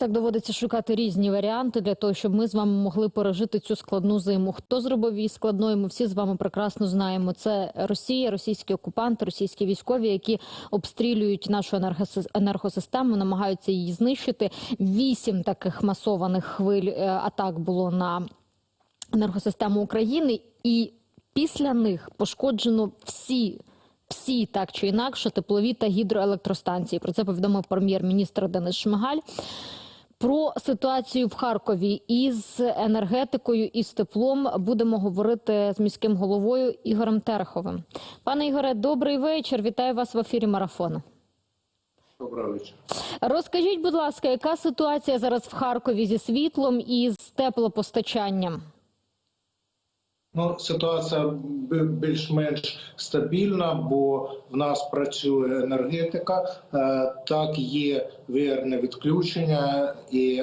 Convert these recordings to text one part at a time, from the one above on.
Так доводиться шукати різні варіанти для того, щоб ми з вами могли пережити цю складну зиму. Хто зробив її складною? Ми всі з вами прекрасно знаємо. Це Росія, російські окупанти, російські військові, які обстрілюють нашу енергосис- енергосистему, намагаються її знищити. Вісім таких масованих хвиль е, атак було на енергосистему України, і після них пошкоджено всі. Всі так чи інакше теплові та гідроелектростанції. Про це повідомив прем'єр-міністр Денис Шмигаль. Про ситуацію в Харкові із енергетикою і з теплом будемо говорити з міським головою Ігорем Тереховим. Пане Ігоре, добрий вечір. Вітаю вас в ефірі марафону. Доброго вечора. Розкажіть, будь ласка, яка ситуація зараз в Харкові зі світлом і з теплопостачанням? Ну, ситуація більш-менш стабільна, бо в нас працює енергетика. Е, Так, є вірне відключення, і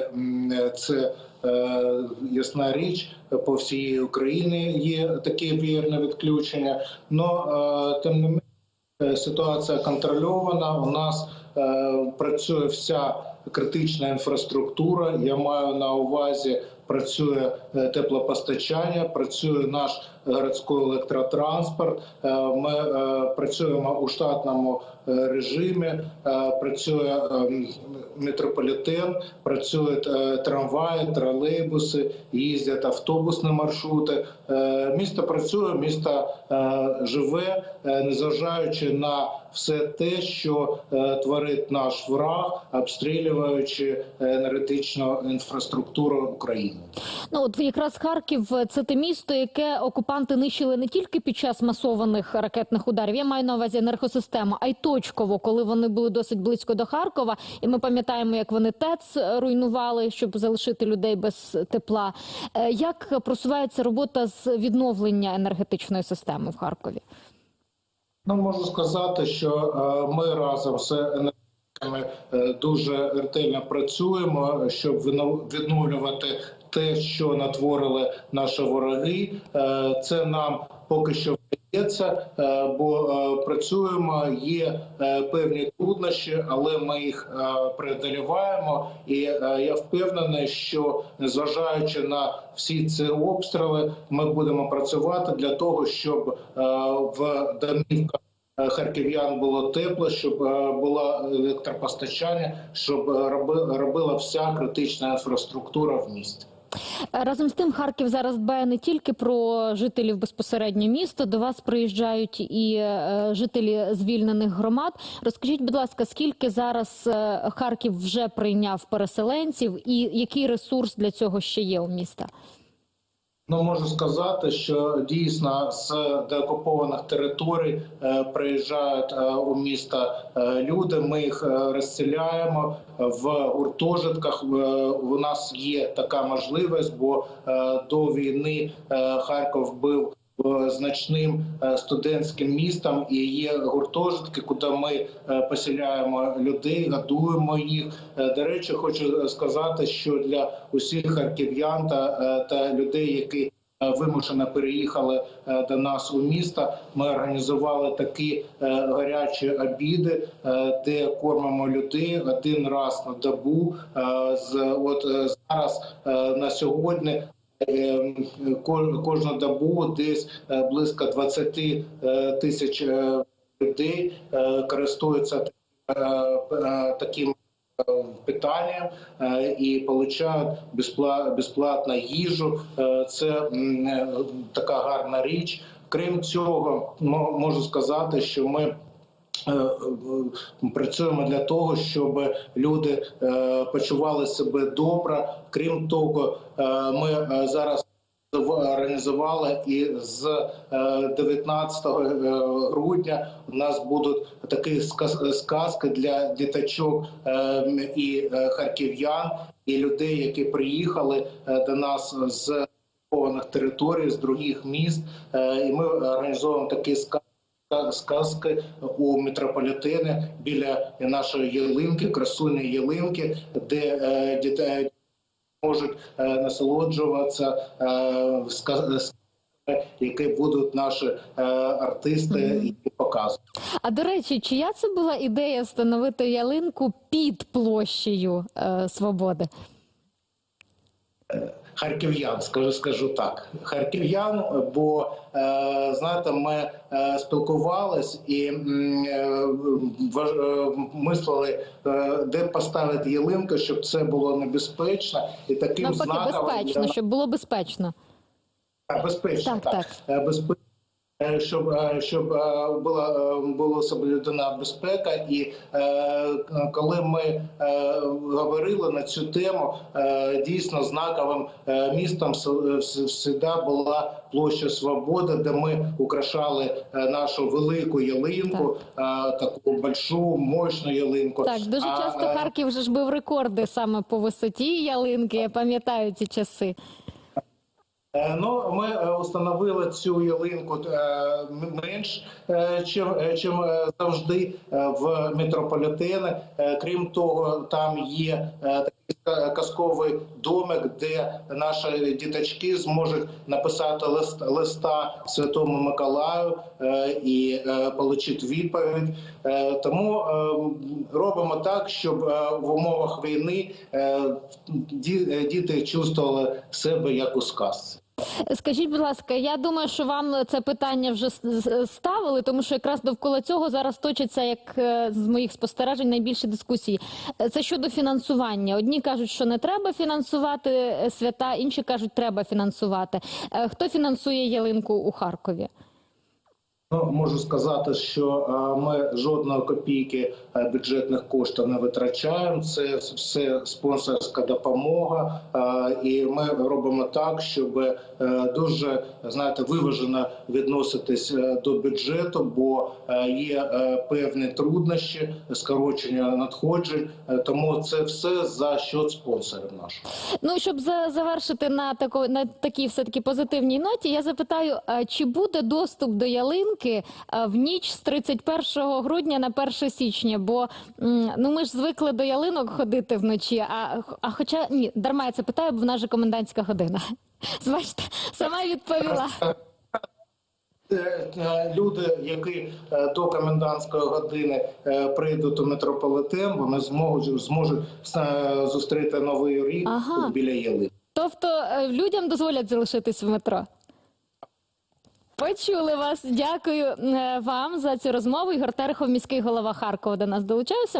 це е, ясна річ. По всій Україні є таке вірне відключення. Но тим не менше Е, Ситуація контрольована. У нас е, працює вся критична інфраструктура. Я маю на увазі. Працює е, теплопостачання, працює наш городський електротранспорт. Е, Ми е, працюємо у штатному е, режимі. Працює метрополітен, працюють трамваї, тролейбуси, їздять автобусні маршрути. Місто працює, місто живе, незважаючи на все те, що творить наш враг, обстрілюючи енергетичну інфраструктуру України. Ну от якраз Харків це те місто, яке окупанти нищили не тільки під час масованих ракетних ударів. Я маю на увазі енергосистему, а й точково, коли вони були досить близько до Харкова. І ми пам'ятаємо, як вони ТЕЦ руйнували, щоб залишити людей без тепла. Е, Як просувається робота з відновлення енергетичної системи в Харкові? Ну можу сказати, що е, ми разом з енергетиками е, дуже ретельно працюємо, щоб відновлювати те, що натворили наші вороги. Е, Це нам поки що вдається, е, бо е, працюємо. Є певні труднощі, але ми їх преодоліваємо. І я впевнений, що незважаючи на всі ці обстріли, ми будемо працювати для того, щоб в домівках харків'ян було тепло, щоб було електропостачання, щоб робила вся критична інфраструктура в місті. Разом з тим, Харків зараз дбає не тільки про жителів безпосередньо міста. До вас приїжджають і е, жителі звільнених громад. Розкажіть, будь ласка, скільки зараз е, Харків вже прийняв переселенців, і який ресурс для цього ще є у міста? Ну можу сказати, що дійсно з деокупованих територій е, приїжджають е, у місто е, люди. Ми їх е, розселяємо в гуртожитках. Е, У нас є така можливість, бо е, до війни е, Харків був значним е, студентським містом і є гуртожитки, куди ми е, поселяємо людей, годуємо їх. Е, До речі, хочу сказати, що для усіх харків'ян та, е, та людей, які е, вимушено переїхали е, до нас у місто. Ми організували такі е, гарячі обіди, е, де кормимо людей один раз на добу. Е, от е, зараз е, на сьогодні. Е, Кожну добу десь е, близько 20 е, тисяч е, людей користуються таким питанням і безпла- безплатну їжу. Це така гарна річ. Крім цього, мо- можу сказати, що ми. Е, е, Працюємо для того, щоб люди е, почували себе добре. Крім того, ми зараз організували і з е, 19 грудня у нас будуть такі сказ- сказки для діточок і харків'ян, і людей, які приїхали до нас з окупованих територій, з других міст. І ми організовуємо такі сказки. Сказки у метрополітені біля нашої ялинки, красуні ялинки, де е, дітей можуть е, насолоджуватися е, ска- які будуть наші е, артисти і показувати. А до речі, чия це була ідея встановити ялинку під площею е, Свободи? Харків'ян, скажу, скажу так. Харків'ян, бо е, знаєте, ми е, спілкувались і е, мислили, де поставити ялинку, щоб це було небезпечно, і таким знаком безпечно, щоб було безпечно. Так, безпечно, Так, так. так. Безпечно. Е, Щоб, е, щоб е, була була соблюдена безпека, і коли ми говорили на цю тему, дійсно знаковим містом завжди була площа Свободи, де ми украшали нашу велику ялинку, е, таку большу, мощну ялинку. Так, дуже часто е, Харків вже ж бив рекорди саме по висоті ялинки. Я пам'ятаю ці часи. Е, Ну, ми встановили установили цю ялинку е, менш е, чим, е, е, завжди е, в метрополітени. Е, Крім того, там є е, казковий домик, де наші діточки зможуть написати лист, листа Святому Миколаю е, і е, отримати відповідь. Е, Тому робимо так, щоб в умовах війни ді- діти чувствували себе як у сказці. Скажіть, будь ласка, я думаю, що вам це питання вже ставили, тому що якраз довкола цього зараз точиться, як е, з моїх спостережень, найбільше дискусії. Це щодо фінансування. Одні кажуть, що не треба фінансувати е, свята, інші кажуть, треба фінансувати. Е, Хто фінансує ялинку у Харкові? Ну, можу сказати, що е, ми жодної копійки е, бюджетних коштів не витрачаємо. Це все спонсорська допомога, е, і ми робимо так, щоб дуже знаєте, виважено відноситись до бюджету, бо є певні труднощі, скорочення надходжень. Тому це все за счет спонсорів наших. Ну щоб за- завершити на тако на такій все таки позитивній ноті, я запитаю, чи буде доступ до ялинки а, в ніч з 31 грудня на 1 січня? Бо ну ми ж звикли до ялинок ходити вночі. А, а хоча ні, дарма я це питаю, бо в нас же комендантська година. Бачите, сама відповіла. Е, е, Люди, які е, до комендантської години е, прийдуть у метрополітен, вони зможуть зможуть е, зустріти новий рік Ага. біля ялинки. Тобто е, людям дозволять залишитись в метро. Почули вас. Дякую е, вам за цю розмову. Ігор Терехов, міський голова Харкова, до нас долучався.